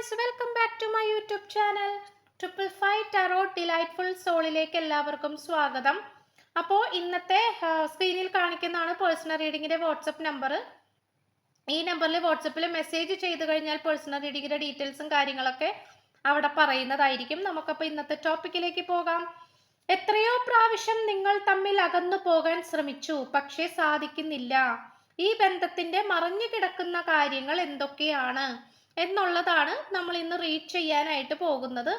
Guys welcome back to my YouTube channel triple five tarot delightful സോളിലേക്ക് എല്ലാവർക്കും സ്വാഗതം. അപ്പോൾ ഇന്നത്തെ സ്ക്രീനിൽ കാണിക്കുന്നതാണ് പേഴ്സണൽ റീഡിങ്ങിന്റെ വാട്സപ്പ് നമ്പർ ഈ നമ്പറിൽ വാട്സപ്പിൽ മെസ്സേജ് ചെയ്ത് കഴിഞ്ഞാൽ പേഴ്സണൽ റീഡിങ്ങിന്റെ ഡീറ്റെയിൽസും കാര്യങ്ങളൊക്കെ അവിടെ പറയുന്നതായിരിക്കും. നമുക്കപ്പോൾ ഇന്നത്തെ ടോപ്പിക്കിലേക്ക് പോകാം. എത്രയോ പ്രാവശ്യം നിങ്ങൾ തമ്മിൽ അകന്നു പോകാൻ ശ്രമിച്ചു പക്ഷേ സാധിക്കുന്നില്ല. ഈ ബന്ധത്തിന്റെ മറിഞ്ഞു കിടക്കുന്ന കാര്യങ്ങൾ എന്തൊക്കെയാണ്? എന്നുള്ളതാണ് നമ്മൾ ഇന്ന് റീഡ് ചെയ്യാനായിട്ട് പോകുന്നത്.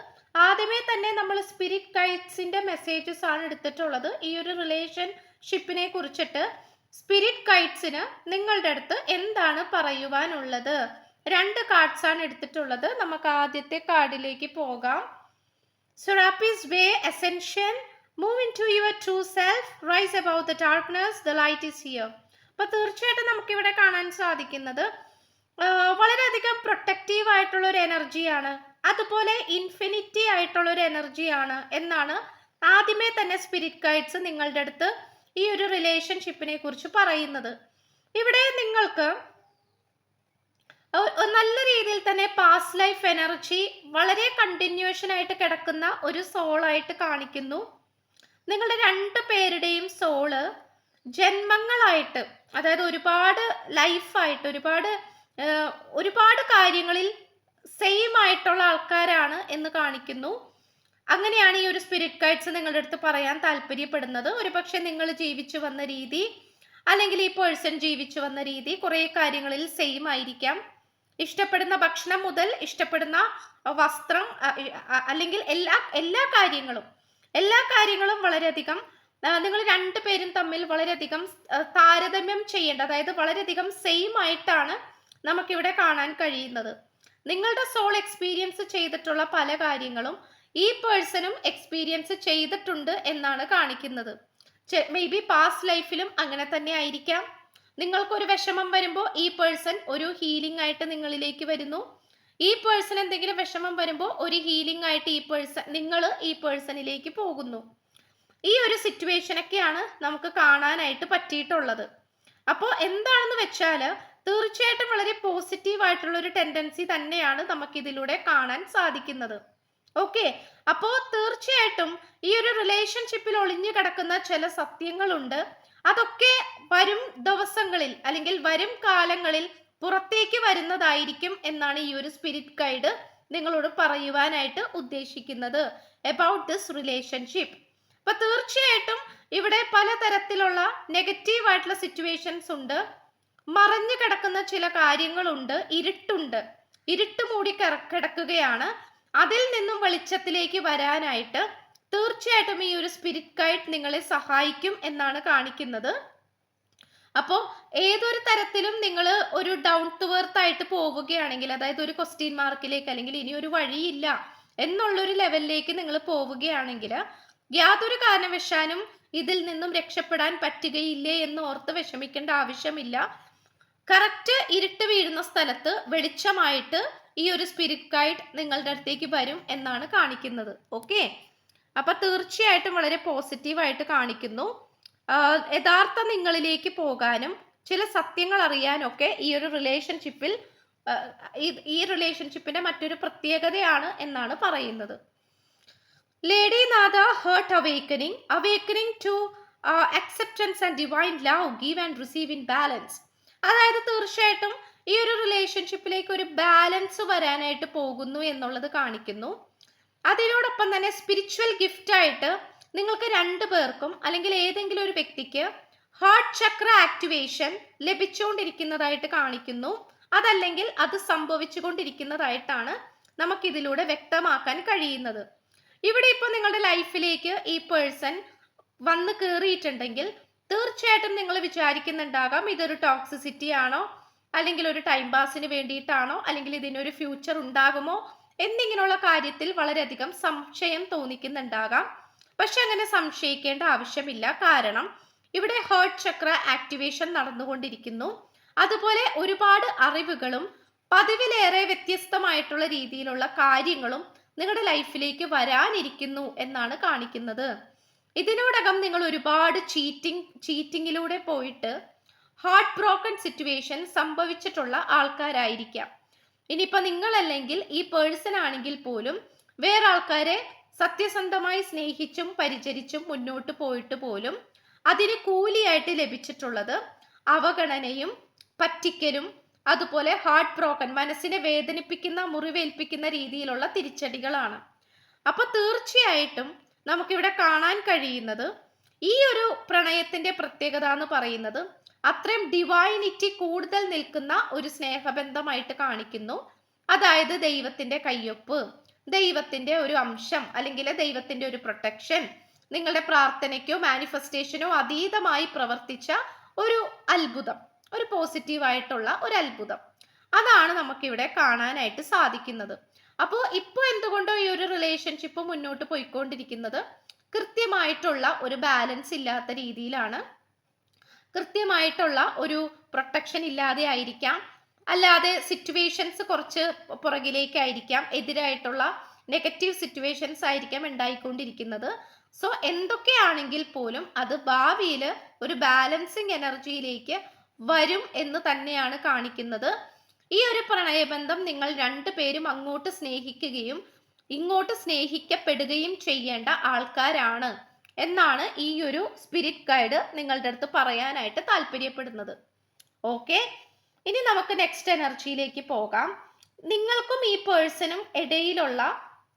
ആദ്യമേ തന്നെ നമ്മൾ സ്പിരിറ്റ് ഗൈഡ്സിന്റെ മെസ്സേജസ് ആണ് എടുത്തിട്ടുള്ളത്. ഈ ഒരു റിലേഷൻഷിപ്പിനെ കുറിച്ചിട്ട് സ്പിരിറ്റ് ഗൈഡ്സിന് നിങ്ങളുടെ അടുത്ത് എന്താണ് പറയുവാനുള്ളത്? രണ്ട് കാർഡ്സ് ആണ് എടുത്തിട്ടുള്ളത്. നമുക്ക് ആദ്യത്തെ കാർഡിലേക്ക് പോകാം. സുറാപ്പീസ് way essential move into your true self rise about the darkness the light is here അപ്പൊ തീർച്ചയായിട്ടും നമുക്കിവിടെ കാണാൻ സാധിക്കുന്നത് വളരെയധികം പ്രൊട്ടക്റ്റീവ് ആയിട്ടുള്ള ഒരു എനർജിയാണ് അതുപോലെ ഇൻഫിനിറ്റി ആയിട്ടുള്ള ഒരു എനർജിയാണ് എന്നാണ് ആദ്യമേ തന്നെ സ്പിരിറ്റ് ഗൈഡ്സ് നിങ്ങളുടെ അടുത്ത് ഈ ഒരു റിലേഷൻഷിപ്പിനെ കുറിച്ച് പറയുന്നത്. ഇവിടെ നിങ്ങൾക്ക് നല്ല രീതിയിൽ തന്നെ പാസ്റ്റ് ലൈഫ് എനർജി വളരെ കണ്ടിന്യൂഷൻ ആയിട്ട് കിടക്കുന്ന ഒരു സോളായിട്ട് കാണിക്കുന്നു. നിങ്ങളുടെ രണ്ട് പേരുടെയും സോൾ ജന്മങ്ങളായിട്ട് അതായത് ഒരുപാട് ലൈഫായിട്ട് ഒരുപാട് ഒരുപാട് കാര്യങ്ങളിൽ സെയിം ആയിട്ടുള്ള ആൾക്കാരാണ് എന്ന് കാണിക്കുന്നു. അങ്ങനെയാണ് ഈ ഒരു സ്പിരിറ്റ് ഗൈഡ്സ് നിങ്ങളുടെ അടുത്ത് പറയാൻ താല്പര്യപ്പെടുന്നത്. ഒരുപക്ഷെ നിങ്ങൾ ജീവിച്ചു വന്ന രീതി അല്ലെങ്കിൽ ഈ പേഴ്സൺ ജീവിച്ചു വന്ന രീതി കുറേ കാര്യങ്ങളിൽ സെയിം ആയിരിക്കാം. ഇഷ്ടപ്പെടുന്ന ഭക്ഷണം മുതൽ ഇഷ്ടപ്പെടുന്ന വസ്ത്രം അല്ലെങ്കിൽ എല്ലാ എല്ലാ കാര്യങ്ങളും എല്ലാ കാര്യങ്ങളും വളരെയധികം നിങ്ങൾ രണ്ടുപേരും തമ്മിൽ വളരെയധികം താരതമ്യം ചെയ്യേണ്ട അതായത് വളരെയധികം സെയിം ആയിട്ടാണ് നമുക്കിവിടെ കാണാൻ കഴിയുന്നത്. നിങ്ങളുടെ സോൾ എക്സ്പീരിയൻസ് ചെയ്തിട്ടുള്ള പല കാര്യങ്ങളും ഈ പേഴ്സണും എക്സ്പീരിയൻസ് ചെയ്തിട്ടുണ്ട് എന്നാണ് കാണിക്കുന്നത്. മേ ബി പാസ്റ്റ് ലൈഫിലും അങ്ങനെ തന്നെ ആയിരിക്കാം. നിങ്ങൾക്കൊരു വിഷമം വരുമ്പോൾ ഈ പേഴ്സൺ ഒരു ഹീലിംഗ് ആയിട്ട് നിങ്ങളിലേക്ക് വരുന്നു. ഈ പേഴ്സൺ എന്തെങ്കിലും വിഷമം വരുമ്പോൾ ഒരു ഹീലിംഗ് ആയിട്ട് ഈ പേഴ്സൺ നിങ്ങൾ ഈ പേഴ്സണിലേക്ക് പോകുന്നു. ഈ ഒരു സിറ്റുവേഷനൊക്കെയാണ് നമുക്ക് കാണാനായിട്ട് പറ്റിയിട്ടുള്ളത്. അപ്പോൾ എന്താണെന്ന് വെച്ചാൽ തീർച്ചയായിട്ടും വളരെ പോസിറ്റീവ് ആയിട്ടുള്ള ഒരു ടെൻഡൻസി തന്നെയാണ് നമുക്കിതിലൂടെ കാണാൻ സാധിക്കുന്നത്. ഓക്കെ അപ്പോൾ തീർച്ചയായിട്ടും ഈ ഒരു റിലേഷൻഷിപ്പിൽ ഒളിഞ്ഞു കിടക്കുന്ന ചില സത്യങ്ങളുണ്ട്. അതൊക്കെ വരും ദിവസങ്ങളിൽ അല്ലെങ്കിൽ വരും കാലങ്ങളിൽ പുറത്തേക്ക് വരുന്നതായിരിക്കും എന്നാണ് ഈ ഒരു സ്പിരിറ്റ് ഗൈഡ് നിങ്ങളോട് പറയുവാനായിട്ട് ഉദ്ദേശിക്കുന്നത് അബൌട്ട് ദിസ് റിലേഷൻഷിപ്പ് അപ്പൊ തീർച്ചയായിട്ടും ഇവിടെ പലതരത്തിലുള്ള നെഗറ്റീവ് ആയിട്ടുള്ള സിറ്റുവേഷൻസ് ഉണ്ട്. മറഞ്ഞു കിടക്കുന്ന ചില കാര്യങ്ങളുണ്ട് ഇരുട്ടുണ്ട്. ഇരുട്ട് മൂടി കിടക്കുകയാണ്. അതിൽ നിന്നും വെളിച്ചത്തിലേക്ക് വരാനായിട്ട് തീർച്ചയായിട്ടും ഈ ഒരു സ്പിരിറ്റ് ഗൈഡ് നിങ്ങളെ സഹായിക്കും എന്നാണ് കാണിക്കുന്നത്. അപ്പോൾ ഏതൊരു തരത്തിലും നിങ്ങൾ ഒരു ഡൗൺ ടു എർത്ത് ആയിട്ട് പോവുകയാണെങ്കിൽ അതായത് ഒരു ക്വസ്റ്റ്യൻ മാർക്കിലേക്ക് അല്ലെങ്കിൽ ഇനി ഒരു വഴിയില്ല എന്നുള്ളൊരു ലെവലിലേക്ക് നിങ്ങൾ പോവുകയാണെങ്കിൽ യാതൊരു കാരണവശാലും ഇതിൽ നിന്നും രക്ഷപ്പെടാൻ പറ്റുകയില്ലേ എന്ന് ഓർത്ത് വിഷമിക്കേണ്ട ആവശ്യമില്ല. കറക്റ്റ് ഇരുട്ട് വീഴുന്ന സ്ഥലത്ത് വെളിച്ചമായിട്ട് ഈ ഒരു സ്പിരിറ്റ് ഗൈഡ് നിങ്ങളുടെ അടുത്തേക്ക് വരും എന്നാണ് കാണിക്കുന്നത്. ഓക്കെ അപ്പൊ തീർച്ചയായിട്ടും വളരെ പോസിറ്റീവായിട്ട് കാണിക്കുന്നു. യഥാർത്ഥ നിങ്ങളിലേക്ക് പോകാനും ചില സത്യങ്ങൾ അറിയാനൊക്കെ ഈ ഒരു റിലേഷൻഷിപ്പിൽ ഈ റിലേഷൻഷിപ്പിന്റെ മറ്റൊരു പ്രത്യേകതയാണ് എന്നാണ് പറയുന്നത്. Lady Nada heart awakening awakening to acceptance and divine love give and receive in balance അതായത് തീർച്ചയായിട്ടും ഈ ഒരു റിലേഷൻഷിപ്പിലേക്ക് ഒരു ബാലൻസ് വരാനായിട്ട് പോകുന്നു എന്നുള്ളത് കാണിക്കുന്നു. അതിനോടൊപ്പം തന്നെ സ്പിരിച്വൽ ഗിഫ്റ്റ് ആയിട്ട് നിങ്ങൾക്ക് രണ്ടു പേർക്കും അല്ലെങ്കിൽ ഏതെങ്കിലും ഒരു വ്യക്തിക്ക് ഹാർട്ട് ചക്ര ആക്ടിവേഷൻ ലഭിച്ചുകൊണ്ടിരിക്കുന്നതായിട്ട് കാണിക്കുന്നു. അതല്ലെങ്കിൽ അത് സംഭവിച്ചുകൊണ്ടിരിക്കുന്നതായിട്ടാണ് നമുക്കിതിലൂടെ വ്യക്തമാക്കാൻ കഴിയുന്നത്. ഇവിടെ ഇപ്പോൾ നിങ്ങളുടെ ലൈഫിലേക്ക് ഈ പേഴ്സൺ വന്ന് കയറിയിട്ടുണ്ടെങ്കിൽ തീർച്ചയായിട്ടും നിങ്ങൾ വിചാരിക്കുന്നുണ്ടാകാം ഇതൊരു ടോക്സിസിറ്റി ആണോ? അല്ലെങ്കിൽ ഒരു ടൈം പാസിന് വേണ്ടിയിട്ടാണോ? അല്ലെങ്കിൽ ഇതിനൊരു ഫ്യൂച്ചർ ഉണ്ടാകുമോ? എന്നിങ്ങനെയുള്ള കാര്യത്തിൽ വളരെയധികം സംശയം തോന്നിക്കുന്നുണ്ടാകാം. പക്ഷെ അങ്ങനെ സംശയിക്കേണ്ട ആവശ്യമില്ല. കാരണം ഇവിടെ ഹേർട്ട് ചക്ര ആക്ടിവേഷൻ നടന്നുകൊണ്ടിരിക്കുന്നു. അതുപോലെ ഒരുപാട് അറിവുകളും പതിവിലേറെ വ്യത്യസ്തമായിട്ടുള്ള രീതിയിലുള്ള കാര്യങ്ങളും നിങ്ങളുടെ ലൈഫിലേക്ക് വരാനിരിക്കുന്നു എന്നാണ് കാണിക്കുന്നത്. ഇതിനോടകം നിങ്ങൾ ഒരുപാട് ചീറ്റിംഗ് ചീറ്റിങ്ങിലൂടെ പോയിട്ട് ഹാർട്ട് ബ്രോക്കൺ സിറ്റുവേഷൻ സംഭവിച്ചിട്ടുള്ള ആൾക്കാരായിരിക്കാം. ഇനിയിപ്പോൾ നിങ്ങളല്ലെങ്കിൽ ഈ പേഴ്സൺ ആണെങ്കിൽ പോലും വേറെ ആൾക്കാരെ സത്യസന്ധമായി സ്നേഹിച്ചും പരിചരിച്ചും മുന്നോട്ട് പോയിട്ട് പോലും അതിന് കൂലിയായിട്ട് ലഭിച്ചിട്ടുള്ളത് അവഗണനയും പറ്റിക്കലും അതുപോലെ ഹാർട്ട് ബ്രോക്കൺ മനസ്സിനെ വേദനിപ്പിക്കുന്ന മുറിവേൽപ്പിക്കുന്ന രീതിയിലുള്ള തിരിച്ചടികളാണ്. അപ്പൊ തീർച്ചയായിട്ടും നമുക്കിവിടെ കാണാൻ കഴിയുന്നത് ഈ ഒരു പ്രണയത്തിന്റെ പ്രത്യേകത എന്ന് പറയുന്നത് അത്രയും ഡിവൈനിറ്റി കൂടുതൽ നിൽക്കുന്ന ഒരു സ്നേഹബന്ധമായിട്ട് കാണിക്കുന്നു. അതായത് ദൈവത്തിന്റെ കയ്യൊപ്പ് ദൈവത്തിന്റെ ഒരു അംശം അല്ലെങ്കിൽ ദൈവത്തിന്റെ ഒരു പ്രൊട്ടക്ഷൻ നിങ്ങളുടെ പ്രാർത്ഥനയ്ക്കോ മാനിഫെസ്റ്റേഷനോ അതീതമായി പ്രവർത്തിച്ച ഒരു അത്ഭുതം ഒരു പോസിറ്റീവായിട്ടുള്ള ഒരു അത്ഭുതം. അതാണ് നമുക്കിവിടെ കാണാനായിട്ട് സാധിക്കുന്നത്. അപ്പോൾ ഇപ്പോൾ എന്തുകൊണ്ടോ ഈ ഒരു റിലേഷൻഷിപ്പ് മുന്നോട്ട് പോയിക്കൊണ്ടിരിക്കുന്നത്? കൃത്യമായിട്ടുള്ള ഒരു ബാലൻസ് ഇല്ലാത്ത രീതിയിലാണ്. കൃത്യമായിട്ടുള്ള ഒരു പ്രൊട്ടക്ഷൻ ഇല്ലാതെ ആയിരിക്കാം. അല്ലാതെ സിറ്റുവേഷൻസ് കുറച്ച് പുറകിലേക്കായിരിക്കാം എതിരായിട്ടുള്ള നെഗറ്റീവ് സിറ്റുവേഷൻസ് ആയിരിക്കാം ഉണ്ടായിക്കൊണ്ടിരിക്കുന്നത്. സോ എന്തൊക്കെയാണെങ്കിൽ പോലും അത് ഭാവിയിൽ ഒരു ബാലൻസിങ് എനർജിയിലേക്ക് വരും എന്ന് തന്നെയാണ് കാണിക്കുന്നത്. ഈ ഒരു പ്രണയബന്ധം നിങ്ങൾ രണ്ടുപേരും അങ്ങോട്ട് സ്നേഹിക്കുകയും ഇങ്ങോട്ട് സ്നേഹിക്കപ്പെടുകയും ചെയ്യേണ്ട ആൾക്കാരാണ് എന്നാണ് ഈ ഒരു സ്പിരിറ്റ് ഗൈഡ് നിങ്ങളുടെ അടുത്ത് പറയാനായിട്ട് താല്പര്യപ്പെടുന്നത്. ഓക്കെ ഇനി നമുക്ക് നെക്സ്റ്റ് എനർജിയിലേക്ക് പോകാം. നിങ്ങൾക്കും ഈ പേഴ്സണും ഇടയിലുള്ള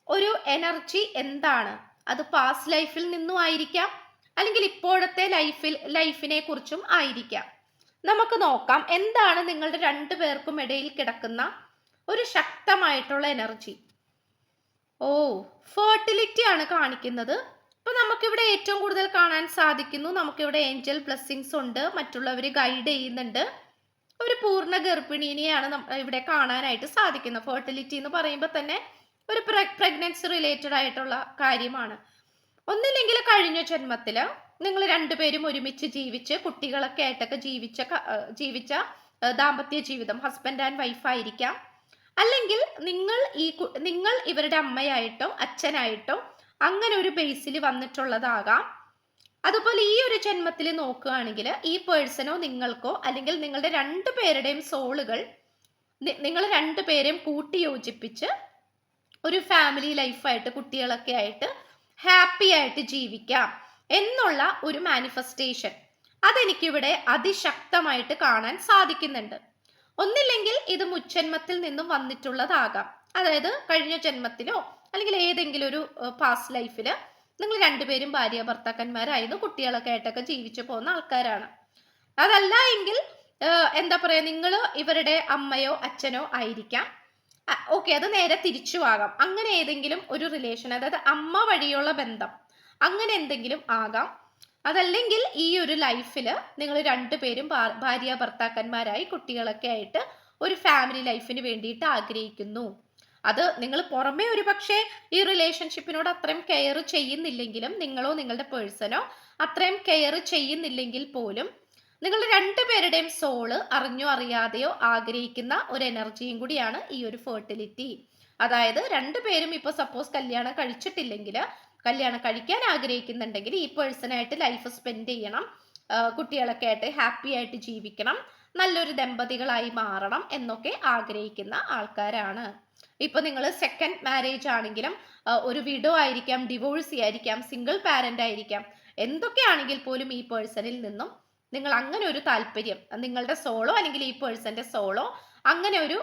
ഒരു എനർജി എന്താണ്? അത് പാസ്റ്റ് ലൈഫിൽ നിന്നും ആയിരിക്കാം അല്ലെങ്കിൽ ഇപ്പോഴത്തെ ലൈഫിൽ ലൈഫിനെ കുറിച്ചും ആയിരിക്കാം. നമുക്ക് നോക്കാം എന്താണ് നിങ്ങളുടെ രണ്ടു പേർക്കും ഇടയിൽ കിടക്കുന്ന ഒരു ശക്തമായിട്ടുള്ള എനർജി ഓ ഫെർട്ടിലിറ്റി ആണ് കാണിക്കുന്നത്. അപ്പൊ നമുക്കിവിടെ ഏറ്റവും കൂടുതൽ കാണാൻ സാധിക്കുന്നു. നമുക്കിവിടെ ഏഞ്ചൽ ബ്ലെസ്സിങ്സ് ഉണ്ട്. മറ്റുള്ളവർ ഗൈഡ് ചെയ്യുന്നുണ്ട്. ഒരു പൂർണ ഗർഭിണീനെയാണ് ഇവിടെ കാണാനായിട്ട് സാധിക്കുന്നത്. ഫെർട്ടിലിറ്റി എന്ന് പറയുമ്പോൾ തന്നെ ഒരു പ്രഗ്നൻസി റിലേറ്റഡ് ആയിട്ടുള്ള കാര്യമാണ്. ഒന്നില്ലെങ്കിൽ കഴിഞ്ഞ ജന്മത്തിൽ നിങ്ങൾ രണ്ടുപേരും ഒരുമിച്ച് ജീവിച്ച് കുട്ടികളൊക്കെ ആയിട്ടൊക്കെ ജീവിച്ച ജീവിച്ച ദാമ്പത്യ ജീവിതം ഹസ്ബൻഡ് ആൻഡ് വൈഫ് ആയിരിക്കാം. അല്ലെങ്കിൽ നിങ്ങൾ ഈ നിങ്ങൾ ഇവരുടെ അമ്മയായിട്ടോ അച്ഛനായിട്ടോ അങ്ങനെ ഒരു ബേസിൽ വന്നിട്ടുള്ളതാകാം. അതുപോലെ ഈ ഒരു ജന്മത്തിൽ നോക്കുകയാണെങ്കിൽ ഈ പേഴ്സണോ നിങ്ങൾക്കോ അല്ലെങ്കിൽ നിങ്ങളുടെ രണ്ടു പേരുടെയും സോളുകൾ നിങ്ങൾ രണ്ടുപേരെയും കൂട്ടി യോജിപ്പിച്ച് ഒരു ഫാമിലി ലൈഫായിട്ട് കുട്ടികളൊക്കെ ആയിട്ട് ഹാപ്പി ആയിട്ട് ജീവിക്കാം. എന്നുള്ള ഒരു മാനിഫെസ്റ്റേഷൻ അതെനിക്കിവിടെ അതിശക്തമായിട്ട് കാണാൻ സാധിക്കുന്നുണ്ട്. ഒന്നില്ലെങ്കിൽ ഇത് മുച്ചന്മത്തിൽ നിന്നും വന്നിട്ടുള്ളതാകാം. അതായത് കഴിഞ്ഞ ജന്മത്തിലോ അല്ലെങ്കിൽ ഏതെങ്കിലും ഒരു പാസ്റ്റ് ലൈഫിൽ നിങ്ങൾ രണ്ടുപേരും ഭാര്യ ഭർത്താക്കന്മാരായിരുന്നു കുട്ടികളൊക്കെ ആയിട്ടൊക്കെ ജീവിച്ചു പോകുന്ന ആൾക്കാരാണ്. അതല്ല എങ്കിൽ എന്താ പറയുക നിങ്ങൾ ഇവരുടെ അമ്മയോ അച്ഛനോ ആയിരിക്കാം. ഓക്കെ അത് നേരെ തിരിച്ചു ആകാം അങ്ങനെ ഏതെങ്കിലും ഒരു റിലേഷൻ അതായത് അമ്മ വഴിയുള്ള ബന്ധം. അങ്ങനെ എന്തെങ്കിലും ആകാം. അതല്ലെങ്കിൽ ഈ ഒരു ലൈഫിൽ നിങ്ങൾ രണ്ടുപേരും ഭാര്യ ഭർത്താക്കന്മാരായി കുട്ടികളൊക്കെ ആയിട്ട് ഒരു ഫാമിലി ലൈഫിന് വേണ്ടിയിട്ട് ആഗ്രഹിക്കുന്നു. അത് നിങ്ങൾ പുറമേ ഒരു പക്ഷേ ഈ റിലേഷൻഷിപ്പിനോട് അത്രയും കെയർ ചെയ്യുന്നില്ലെങ്കിലും നിങ്ങളോ നിങ്ങളുടെ പേഴ്സണോ അത്രയും കെയർ ചെയ്യുന്നില്ലെങ്കിൽ പോലും നിങ്ങൾ രണ്ടുപേരുടെയും സോൾ അറിഞ്ഞോ അറിയാതെയോ ആഗ്രഹിക്കുന്ന ഒരു എനർജിയും കൂടിയാണ് ഈ ഒരു ഫെർട്ടിലിറ്റി അതായത് രണ്ടുപേരും ഇപ്പൊ സപ്പോസ് കല്യാണം കഴിച്ചിട്ടില്ലെങ്കിൽ കല്യാണം കഴിക്കാൻ ആഗ്രഹിക്കുന്നുണ്ടെങ്കിൽ ഈ പേഴ്സണായിട്ട് ലൈഫ് സ്പെൻഡ് ചെയ്യണം. കുട്ടികളൊക്കെ ആയിട്ട് ഹാപ്പി ആയിട്ട് ജീവിക്കണം. നല്ലൊരു ദമ്പതികളായി മാറണം എന്നൊക്കെ ആഗ്രഹിക്കുന്ന ആൾക്കാരാണ്. ഇപ്പൊ നിങ്ങൾ സെക്കൻഡ് മാരേജ് ആണെങ്കിലും ഒരു വിഡോ ആയിരിക്കാം ഡിവോഴ്സ് ആയിരിക്കാം സിംഗിൾ പാരന്റ് ആയിരിക്കാം. എന്തൊക്കെയാണെങ്കിൽ പോലും ഈ പേഴ്സണിൽ നിന്നും നിങ്ങൾ അങ്ങനെ ഒരു താല്പര്യം നിങ്ങളുടെ സോളോ അല്ലെങ്കിൽ ഈ പേഴ്സന്റെ സോളോ അങ്ങനെ ഒരു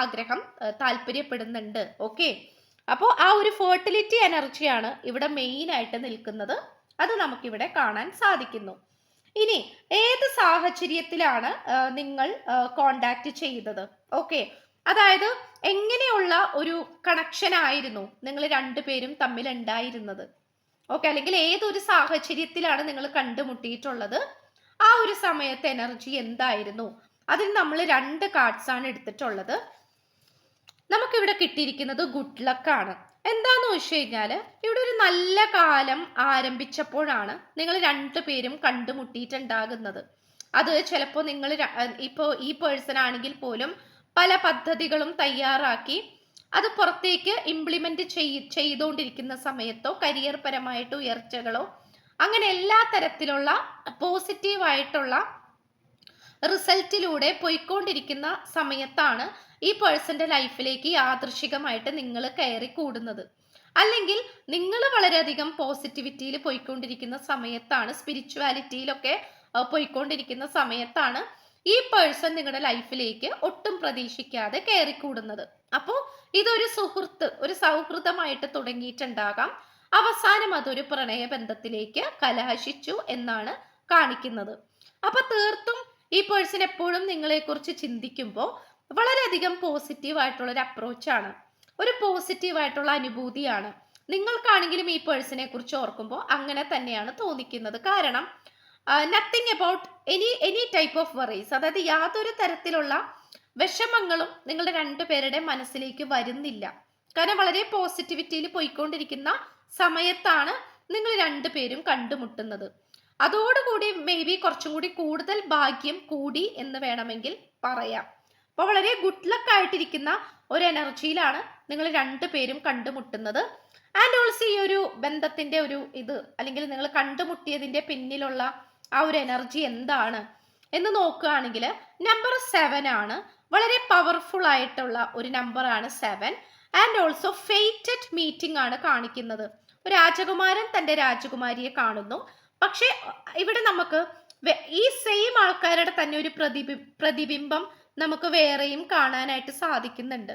ആഗ്രഹം താല്പര്യപ്പെടുന്നുണ്ട്. ഓക്കെ അപ്പോൾ ആ ഒരു ഫെർട്ടിലിറ്റി എനർജിയാണ് ഇവിടെ മെയിൻ ആയിട്ട് നിൽക്കുന്നത്. അത് നമുക്കിവിടെ കാണാൻ സാധിക്കുന്നു. ഇനി ഏത് സാഹചര്യത്തിലാണ് നിങ്ങൾ കോണ്ടാക്ട് ചെയ്തത്? ഓക്കെ അതായത് എങ്ങനെയുള്ള ഒരു കണക്ഷൻ ആയിരുന്നു നിങ്ങൾ രണ്ടുപേരും തമ്മിൽ ഉണ്ടായിരുന്നത്? ഓക്കെ അല്ലെങ്കിൽ ഏതൊരു സാഹചര്യത്തിലാണ് നിങ്ങൾ കണ്ടുമുട്ടിയിട്ടുള്ളത്? ആ ഒരു സമയത്ത് എനർജി എന്തായിരുന്നു? അതിന് നമ്മൾ രണ്ട് കാർഡ്സ് ആണ് എടുത്തിട്ടുള്ളത്. നമുക്കിവിടെ കിട്ടിയിരിക്കുന്നത് ഗുഡ് ലക്ക് ആണ്. എന്താന്ന് വെച്ച് കഴിഞ്ഞാൽ ഇവിടെ ഒരു നല്ല കാലം ആരംഭിച്ചപ്പോഴാണ് നിങ്ങൾ രണ്ടു രണ്ടുപേരും കണ്ടുമുട്ടിയിട്ടുണ്ടാകുന്നത്. അത് ചിലപ്പോൾ നിങ്ങൾ ഇപ്പോ ഈ പേഴ്സൺ ആണെങ്കിൽ പോലും പല പദ്ധതികളും തയ്യാറാക്കി അത് പുറത്തേക്ക് ഇംപ്ലിമെന്റ് ചെയ് ചെയ്തുകൊണ്ടിരിക്കുന്ന സമയത്തോ കരിയർ പരമായിട്ട് ഉയർച്ചകളോ അങ്ങനെ എല്ലാ തരത്തിലുള്ള പോസിറ്റീവായിട്ടുള്ള റിസൾട്ടിലൂടെ പോയിക്കൊണ്ടിരിക്കുന്ന സമയത്താണ് ഈ പേഴ്സന്റെ ലൈഫിലേക്ക് യാദൃശികമായിട്ട് നിങ്ങൾ കയറി കൂടുന്നത്. അല്ലെങ്കിൽ നിങ്ങൾ വളരെയധികം പോസിറ്റിവിറ്റിയിൽ പോയിക്കൊണ്ടിരിക്കുന്ന സമയത്താണ് സ്പിരിച്വാലിറ്റിയിലൊക്കെ പോയിക്കൊണ്ടിരിക്കുന്ന സമയത്താണ് ഈ പേഴ്സൺ നിങ്ങളുടെ ലൈഫിലേക്ക് ഒട്ടും പ്രതീക്ഷിക്കാതെ കയറിക്കൂടുന്നത് അപ്പോൾ ഇതൊരു സുഹൃത്ത് ഒരു സൗഹൃദമായിട്ട് തുടങ്ങിയിട്ടുണ്ടാകാം. അവസാനം അതൊരു പ്രണയബന്ധത്തിലേക്ക് കലാശിച്ചു എന്നാണ് കാണിക്കുന്നത്. അപ്പൊ തീർത്തും ഈ പേഴ്സൺ എപ്പോഴും നിങ്ങളെക്കുറിച്ച് ചിന്തിക്കുമ്പോൾ വളരെയധികം പോസിറ്റീവ് ആയിട്ടുള്ള ഒരു അപ്രോച്ചാണ് ഒരു പോസിറ്റീവ് ആയിട്ടുള്ള അനുഭൂതിയാണ്. നിങ്ങൾക്കാണെങ്കിലും ഈ പേഴ്സണെ കുറിച്ച് ഓർക്കുമ്പോൾ അങ്ങനെ തന്നെയാണ് തോന്നിക്കുന്നത്. കാരണം nothing about any any type of worries അതായത് യാതൊരു തരത്തിലുള്ള വിഷമങ്ങളും നിങ്ങളുടെ രണ്ടുപേരുടെ മനസ്സിലേക്ക് വരുന്നില്ല. കാരണം വളരെ പോസിറ്റിവിറ്റിയിൽ പോയിക്കൊണ്ടിരിക്കുന്ന സമയത്താണ് നിങ്ങൾ രണ്ടുപേരും കണ്ടുമുട്ടുന്നത്. അതോടുകൂടി മേ ബി കുറച്ചും കൂടി കൂടുതൽ ഭാഗ്യം കൂടി എന്ന് വേണമെങ്കിൽ പറയാം. അപ്പോൾ വളരെ ഗുഡ് ലക്ക് ആയിട്ടിരിക്കുന്ന ഒരു എനർജിയിലാണ് നിങ്ങൾ രണ്ടു പേരും കണ്ടുമുട്ടുന്നത്. ആൻഡ് ഓൾസോ ഈ ഒരു ബന്ധത്തിന്റെ ഒരു ഇത് അല്ലെങ്കിൽ നിങ്ങൾ കണ്ടുമുട്ടിയതിന്റെ പിന്നിലുള്ള ആ ഒരു എനർജി എന്താണ് എന്ന് നോക്കുകയാണെങ്കിൽ നമ്പർ സെവൻ ആണ്. വളരെ പവർഫുൾ ആയിട്ടുള്ള ഒരു നമ്പറാണ് seven and also fated meeting ആണ് കാണിക്കുന്നത്. രാജകുമാരൻ തന്റെ രാജകുമാരിയെ കാണുന്നു. പക്ഷേ ഇവിടെ നമുക്ക് ഈ സെയിം ആൾക്കാരുടെ തന്നെ ഒരു പ്രതിബി പ്രതിബിംബം നമുക്ക് വേറെയും കാണാനായിട്ട് സാധിക്കുന്നുണ്ട്.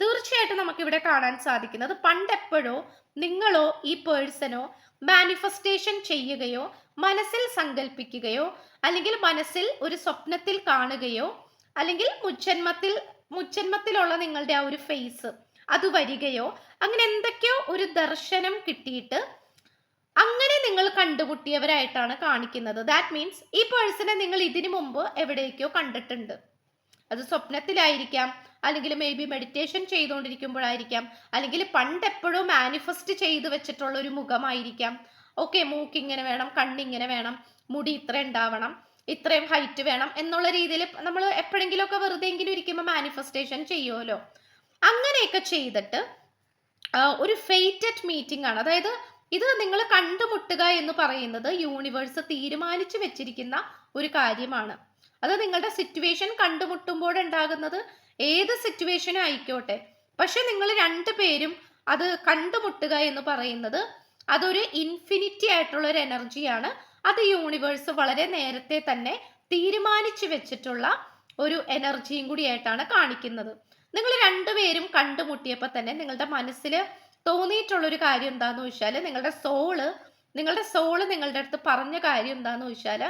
തീർച്ചയായിട്ടും നമുക്ക് ഇവിടെ കാണാൻ സാധിക്കുന്നത് പണ്ടെപ്പോഴോ നിങ്ങളോ ഈ പേഴ്സണോ മാനിഫെസ്റ്റേഷൻ ചെയ്യുകയോ മനസ്സിൽ സങ്കല്പിക്കുകയോ അല്ലെങ്കിൽ മനസ്സിൽ ഒരു സ്വപ്നത്തിൽ കാണുകയോ അല്ലെങ്കിൽ മുജ്ജന്മത്തിൽ മുജ്ജന്മത്തിലുള്ള നിങ്ങളുടെ ആ ഒരു ഫേസ് അത് വരികയോ അങ്ങനെ എന്തൊക്കെയോ ഒരു ദർശനം കിട്ടിയിട്ട് അങ്ങനെ നിങ്ങൾ കണ്ടുമുട്ടിയവരായിട്ടാണ് കാണിക്കുന്നത്. ദാറ്റ് മീൻസ് ഈ പേഴ്സണെ നിങ്ങൾ ഇതിനു മുമ്പ് എവിടേക്കോ കണ്ടിട്ടുണ്ട്. അത് സ്വപ്നത്തിലായിരിക്കാം അല്ലെങ്കിൽ മേ ബി മെഡിറ്റേഷൻ ചെയ്തുകൊണ്ടിരിക്കുമ്പോഴായിരിക്കാം അല്ലെങ്കിൽ പണ്ട് എപ്പോഴും മാനിഫെസ്റ്റ് ചെയ്തു വെച്ചിട്ടുള്ള ഒരു മുഖമായിരിക്കാം. ഓക്കെ മൂക്കിങ്ങനെ വേണം കണ്ണിങ്ങനെ വേണം മുടി ഇത്ര ഉണ്ടാവണം ഇത്രയും ഹൈറ്റ് വേണം എന്നുള്ള രീതിയിൽ നമ്മൾ എപ്പോഴെങ്കിലുമൊക്കെ വെറുതെ എങ്കിലും ഇരിക്കുമ്പോൾ മാനിഫെസ്റ്റേഷൻ ചെയ്യുമല്ലോ. അങ്ങനെയൊക്കെ ചെയ്തിട്ട് ഒരു ഫെയ്റ്റഡ് മീറ്റിംഗ് ആണ്. അതായത് ഇത് നിങ്ങൾ കണ്ടുമുട്ടുക എന്ന് പറയുന്നത് യൂണിവേഴ്സ് തീരുമാനിച്ചു വെച്ചിരിക്കുന്ന ഒരു കാര്യമാണ്. അത് നിങ്ങളുടെ സിറ്റുവേഷൻ കണ്ടുമുട്ടുമ്പോഴുണ്ടാകുന്നത് ഏത് സിറ്റുവേഷൻ ആയിക്കോട്ടെ. പക്ഷെ നിങ്ങൾ രണ്ടുപേരും അത് കണ്ടുമുട്ടുക എന്ന് പറയുന്നത് അതൊരു ഇൻഫിനിറ്റി ആയിട്ടുള്ള ഒരു എനർജിയാണ് അത് യൂണിവേഴ്സ് വളരെ നേരത്തെ തന്നെ തീരുമാനിച്ചു വെച്ചിട്ടുള്ള ഒരു എനർജിയും കൂടിയായിട്ടാണ് കാണിക്കുന്നത്. നിങ്ങൾ രണ്ടുപേരും കണ്ടുമുട്ടിയപ്പോൾ തന്നെ നിങ്ങളുടെ മനസ്സിൽ തോന്നിയിട്ടുള്ള ഒരു കാര്യം എന്താന്ന് വെച്ചാൽ നിങ്ങളുടെ സോൾ നിങ്ങളുടെ സോൾ നിങ്ങളുടെ അടുത്ത് പറഞ്ഞ കാര്യം എന്താന്ന് വെച്ചാൽ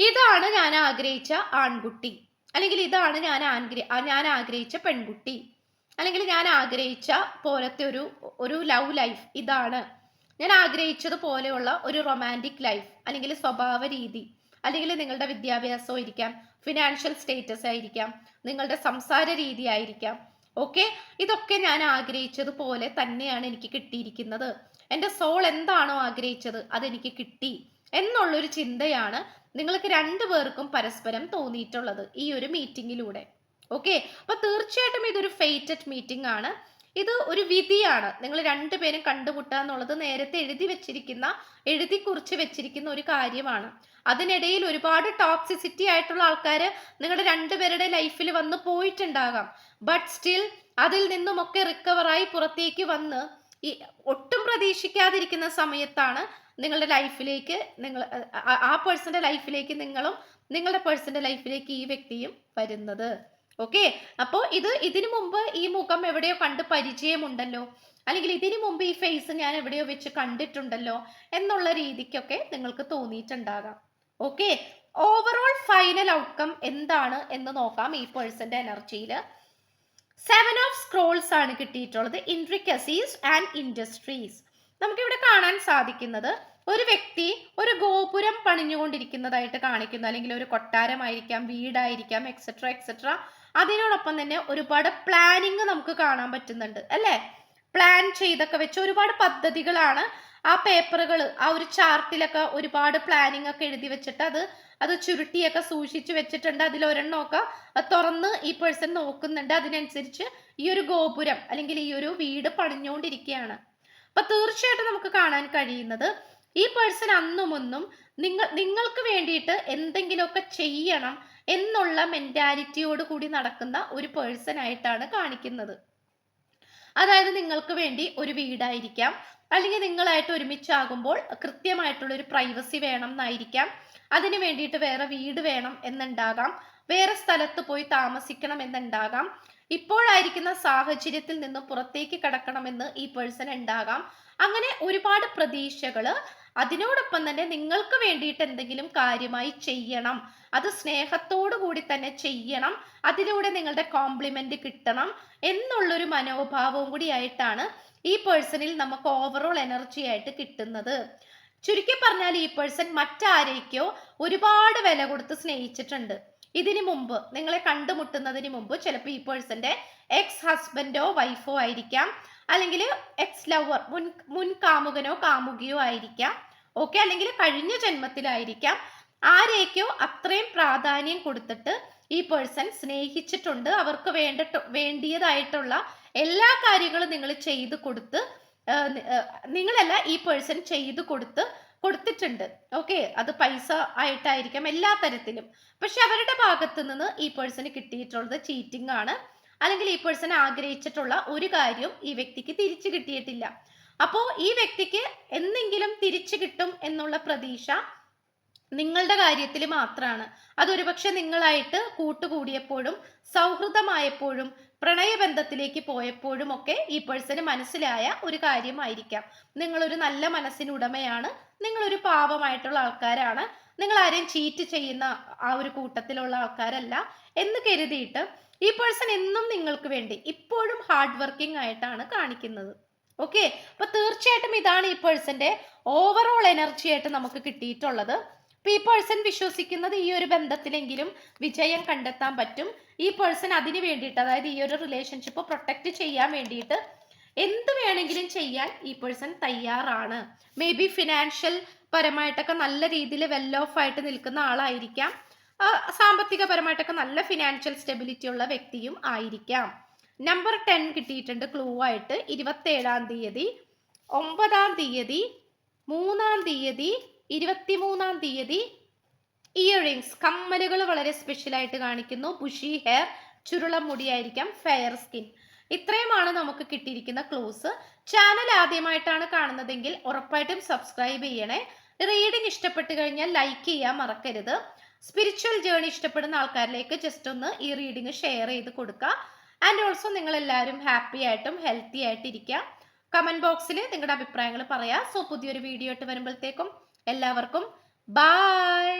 ഇതാണ് ഞാൻ ആഗ്രഹിച്ച ആൺകുട്ടി. അല്ലെങ്കിൽ ഇതാണ് ഞാൻ ആഗ്രഹ ഞാൻ ആഗ്രഹിച്ച പെൺകുട്ടി. അല്ലെങ്കിൽ ഞാൻ ആഗ്രഹിച്ച പോലത്തെ ഒരു ഒരു ലവ് ലൈഫ് ഇതാണ്. ഞാൻ ആഗ്രഹിച്ചത് പോലെയുള്ള ഒരു റൊമാന്റിക് ലൈഫ് അല്ലെങ്കിൽ സ്വഭാവ രീതി അല്ലെങ്കിൽ നിങ്ങളുടെ വിദ്യാഭ്യാസം ഇരിക്കാം ഫിനാൻഷ്യൽ സ്റ്റേറ്റസ് ആയിരിക്കാം നിങ്ങളുടെ സംസാര രീതി ആയിരിക്കാം ഓക്കെ? ഇതൊക്കെ ഞാൻ ആഗ്രഹിച്ചതുപോലെ തന്നെയാണ് എനിക്ക് കിട്ടിയിരിക്കുന്നത്. എന്റെ സോൾ എന്താണോ ആഗ്രഹിച്ചത് അതെനിക്ക് കിട്ടി എന്നുള്ളൊരു ചിന്തയാണ് നിങ്ങൾക്ക് രണ്ടു പേർക്കും പരസ്പരം തോന്നിയിട്ടുള്ളത് ഈ ഒരു മീറ്റിങ്ങിലൂടെ ഓക്കെ? അപ്പൊ തീർച്ചയായിട്ടും ഇതൊരു ഫെയ്റ്റഡ് മീറ്റിംഗ് ആണ്. ഇത് ഒരു വിധിയാണ്. നിങ്ങൾ രണ്ടുപേരും കണ്ടുമുട്ടുക എന്നുള്ളത് നേരത്തെ എഴുതി വെച്ചിരിക്കുന്ന എഴുതി കുറിച്ച് വെച്ചിരിക്കുന്ന ഒരു കാര്യമാണ്. അതിനിടയിൽ ഒരുപാട് ടോക്സിസിറ്റി ആയിട്ടുള്ള ആൾക്കാർ നിങ്ങളുടെ രണ്ടുപേരുടെ ലൈഫിൽ വന്ന് പോയിട്ടുണ്ടാകാം. ബട്ട് സ്റ്റിൽ അതിൽ നിന്നുമൊക്കെ റിക്കവറായി പുറത്തേക്ക് വന്ന് ഈ ഒട്ടും പ്രതീക്ഷിക്കാതിരിക്കുന്ന സമയത്താണ് നിങ്ങളുടെ ലൈഫിലേക്ക് നിങ്ങൾ ആ- പേഴ്സന്റെ ലൈഫിലേക്ക് നിങ്ങളും നിങ്ങളുടെ പേഴ്സന്റെ ലൈഫിലേക്ക് ഈ വ്യക്തിയും വരുന്നത്. ഓക്കെ അപ്പോൾ ഇത് ഇതിനു മുമ്പ് ഈ മുഖം എവിടെയോ കണ്ട് പരിചയമുണ്ടല്ലോ. അല്ലെങ്കിൽ ഇതിനു മുമ്പ് ഈ ഫേസ് ഞാൻ എവിടെയോ വെച്ച് കണ്ടിട്ടുണ്ടല്ലോ എന്നുള്ള രീതിക്കൊക്കെ നിങ്ങൾക്ക് തോന്നിയിട്ടുണ്ടാകാം. ഓക്കെ ഓവറോൾ ഫൈനൽ ഔട്ട്കം എന്താണ് എന്ന് നോക്കാം ഈ പേഴ്സന്റെ എനർജിയിൽ സെവൻ ഓഫ് സ്ക്രോൾസ് ആണ് കിട്ടിയിട്ടുള്ളത്. ഇൻട്രിക്കസീസ് ആൻഡ് ഇൻഡസ്ട്രീസ് നമുക്കിവിടെ കാണാൻ സാധിക്കുന്നത് ഒരു വ്യക്തി ഒരു ഗോപുരം പണിഞ്ഞുകൊണ്ടിരിക്കുന്നതായിട്ട് കാണിക്കുന്നു. അല്ലെങ്കിൽ ഒരു കൊട്ടാരമായിരിക്കാം വീടായിരിക്കാം എക്സെട്ര എക്സെട്ര അതിനോടൊപ്പം തന്നെ ഒരുപാട് പ്ലാനിങ് നമുക്ക് കാണാൻ പറ്റുന്നുണ്ട്. അല്ലേ? പ്ലാൻ ചെയ്തൊക്കെ വെച്ച് ഒരുപാട് പദ്ധതികളാണ് ആ പേപ്പറുകൾ ആ ഒരു ചാർട്ടിലൊക്കെ ഒരുപാട് പ്ലാനിങ് ഒക്കെ എഴുതി വെച്ചിട്ട് അത് അത് ചുരുട്ടിയൊക്കെ സൂക്ഷിച്ച് വെച്ചിട്ടുണ്ട്. അതിൽ ഒരെണ്ണമൊക്കെ അത് തുറന്ന് ഈ പേഴ്സൺ നോക്കുന്നുണ്ട്. അതിനനുസരിച്ച് ഈ ഒരു ഗോപുരം അല്ലെങ്കിൽ ഈ ഒരു വീട് പണിഞ്ഞുകൊണ്ടിരിക്കുകയാണ്. അപ്പൊ തീർച്ചയായിട്ടും നമുക്ക് കാണാൻ കഴിയുന്നത് ഈ പേഴ്സൺ അന്നുമൊന്നും നിങ്ങൾ നിങ്ങൾക്ക് വേണ്ടിയിട്ട് എന്തെങ്കിലുമൊക്കെ ചെയ്യണം എന്നുള്ള മെന്റാലിറ്റിയോട് കൂടി നടക്കുന്ന ഒരു പേഴ്സൺ ആയിട്ടാണ് കാണിക്കുന്നത്. അതായത് നിങ്ങൾക്ക് വേണ്ടി ഒരു വീടായിരിക്കാം. അല്ലെങ്കിൽ നിങ്ങളായിട്ട് ഒരുമിച്ചാകുമ്പോൾ കൃത്യമായിട്ടുള്ള ഒരു പ്രൈവസി വേണം എന്നായിരിക്കാം അതിന് വേണ്ടിയിട്ട് വേറെ വീട് വേണം എന്നുണ്ടാകാം. വേറെ സ്ഥലത്ത് പോയി താമസിക്കണം എന്നുണ്ടാകാം. ഇപ്പോഴായിരിക്കുന്ന സാഹചര്യത്തിൽ നിന്ന് പുറത്തേക്ക് കടക്കണമെന്ന് ഈ പേഴ്സൺ ഉണ്ടാകാം. അങ്ങനെ ഒരുപാട് പ്രതീക്ഷകൾ അതിനോടൊപ്പം തന്നെ നിങ്ങൾക്ക് വേണ്ടിയിട്ട് എന്തെങ്കിലും കാര്യമായി ചെയ്യണം. അത് സ്നേഹത്തോടു കൂടി തന്നെ ചെയ്യണം. അതിലൂടെ നിങ്ങളുടെ കോംപ്ലിമെന്റ് കിട്ടണം. എന്നുള്ളൊരു മനോഭാവവും കൂടി ആയിട്ടാണ് ഈ പേഴ്സണിൽ നമുക്ക് ഓവറോൾ എനർജി ആയിട്ട് കിട്ടുന്നത്. ചുരുക്കി പറഞ്ഞാൽ ഈ പേഴ്സൺ മറ്റാരേക്കോ ഒരുപാട് വില കൊടുത്ത് സ്നേഹിച്ചിട്ടുണ്ട്. ഇതിനു മുമ്പ് നിങ്ങളെ കണ്ടുമുട്ടുന്നതിന് മുമ്പ് ചിലപ്പോൾ ഈ പേഴ്സന്റെ എക്സ് ഹസ്ബൻഡോ വൈഫോ ആയിരിക്കാം. അല്ലെങ്കിൽ എക്സ് ലവർ മുൻ മുൻ കാമുകനോ കാമുകിയോ ആയിരിക്കാം. ഓക്കെ അല്ലെങ്കിൽ കഴിഞ്ഞ ജന്മത്തിലായിരിക്കാം. ആരേക്കോ അത്രയും പ്രാധാന്യം കൊടുത്തിട്ട് ഈ പേഴ്സൺ സ്നേഹിച്ചിട്ടുണ്ട്. അവർക്ക് വേണ്ടിട്ട് വേണ്ടിയതായിട്ടുള്ള എല്ലാ കാര്യങ്ങളും നിങ്ങൾ ചെയ്ത് കൊടുത്ത് നിങ്ങളല്ല ഈ പേഴ്സൺ ചെയ്ത് കൊടുത്ത് കൊടുത്തിട്ടുണ്ട്. ഓക്കെ അത് പൈസ ആയിട്ടായിരിക്കാം എല്ലാ തരത്തിലും. പക്ഷെ അവരുടെ ഭാഗത്ത് നിന്ന് ഈ പേഴ്സണ് കിട്ടിയിട്ടുള്ളത് ചീറ്റിംഗ് ആണ്. അല്ലെങ്കിൽ ഈ പേഴ്സൺ ആഗ്രഹിച്ചിട്ടുള്ള ഒരു കാര്യവും ഈ വ്യക്തിക്ക് തിരിച്ചു കിട്ടിയിട്ടില്ല. അപ്പോൾ ഈ വ്യക്തിക്ക് എന്തെങ്കിലും തിരിച്ചു കിട്ടും എന്നുള്ള പ്രതീക്ഷ നിങ്ങളുടെ കാര്യത്തിൽ മാത്രമാണ് അതൊരു പക്ഷെ നിങ്ങളായിട്ട് കൂട്ടുകൂടിയപ്പോഴും സൗഹൃദമായപ്പോഴും പ്രണയബന്ധത്തിലേക്ക് പോയപ്പോഴും ഒക്കെ ഈ പേഴ്സന് മനസ്സിലായ ഒരു കാര്യമായിരിക്കാം. നിങ്ങളൊരു നല്ല മനസ്സിനുടമയാണ്. നിങ്ങളൊരു പാപമായിട്ടുള്ള ആൾക്കാരാണ്. നിങ്ങൾ ആരെയും ചീറ്റ് ചെയ്യുന്ന ആ ഒരു കൂട്ടത്തിലുള്ള ആൾക്കാരല്ല എന്ന് കരുതിയിട്ട് ഈ പേഴ്സൺ എന്നും നിങ്ങൾക്ക് വേണ്ടി ഇപ്പോഴും ഹാർഡ് വർക്കിംഗ് ആയിട്ടാണ് കാണിക്കുന്നത്. ഓക്കെ അപ്പൊ തീർച്ചയായിട്ടും ഇതാണ് ഈ പേഴ്സന്റെ ഓവറോൾ എനർജി ആയിട്ട് നമുക്ക് കിട്ടിയിട്ടുള്ളത്. ഈ പേഴ്സൺ വിശ്വസിക്കുന്നത് ഈ ഒരു ബന്ധത്തിലെങ്കിലും വിജയം കണ്ടെത്താൻ പറ്റും. ഈ പേഴ്സൺ അതിന് വേണ്ടിയിട്ട് അതായത് ഈ ഒരു റിലേഷൻഷിപ്പ് പ്രൊട്ടക്ട് ചെയ്യാൻ വേണ്ടിയിട്ട് എന്ത് വേണമെങ്കിലും ചെയ്യാൻ ഈ പേഴ്സൺ തയ്യാറാണ്. മേ ബി ഫിനാൻഷ്യൽ പരമായിട്ടൊക്കെ നല്ല രീതിയിൽ വെൽ ഓഫ് ആയിട്ട് നിൽക്കുന്ന ആളായിരിക്കാം. സാമ്പത്തിക പരമായിട്ടൊക്കെ നല്ല ഫിനാൻഷ്യൽ സ്റ്റെബിലിറ്റി ഉള്ള വ്യക്തിയും ആയിരിക്കാം. നമ്പർ ടെൻ കിട്ടിയിട്ടുണ്ട് ക്ലൂ ആയിട്ട്. ഇരുപത്തേഴാം തീയതി ഒമ്പതാം തീയതി മൂന്നാം തീയതി ഇരുപത്തിമൂന്നാം തീയതി ഇയറിങ്സ് കമ്മലുകൾ വളരെ സ്പെഷ്യൽ ആയിട്ട് കാണിക്കുന്നു. ബുഷി ഹെയർ ചുരുളം മുടിയായിരിക്കാം ഫെയർ സ്കിൻ ഇത്രയുമാണ് നമുക്ക് കിട്ടിയിരിക്കുന്ന ക്ലൂസ് ചാനൽ ആദ്യമായിട്ടാണ് കാണുന്നതെങ്കിൽ ഉറപ്പായിട്ടും സബ്സ്ക്രൈബ് ചെയ്യണേ. റീഡിങ് ഇഷ്ടപ്പെട്ട് കഴിഞ്ഞാൽ ലൈക്ക് ചെയ്യാൻ മറക്കരുത്. സ്പിരിച്വൽ ജേണി ഇഷ്ടപ്പെടുന്ന ആൾക്കാരിലേക്ക് ജസ്റ്റ് ഒന്ന് ഈ റീഡിങ് ഷെയർ ചെയ്ത് കൊടുക്കുക ആൻഡ് ഓൾസോ നിങ്ങൾ എല്ലാവരും ഹാപ്പി ആയിട്ടും ഹെൽത്തി ആയിട്ട് ഇരിക്കുക കമന്റ് ബോക്സിൽ നിങ്ങളുടെ അഭിപ്രായങ്ങൾ പറയാം. സോ പുതിയൊരു വീഡിയോ ആയിട്ട് വരുമ്പോഴത്തേക്കും എല്ലാവർക്കും ബൈ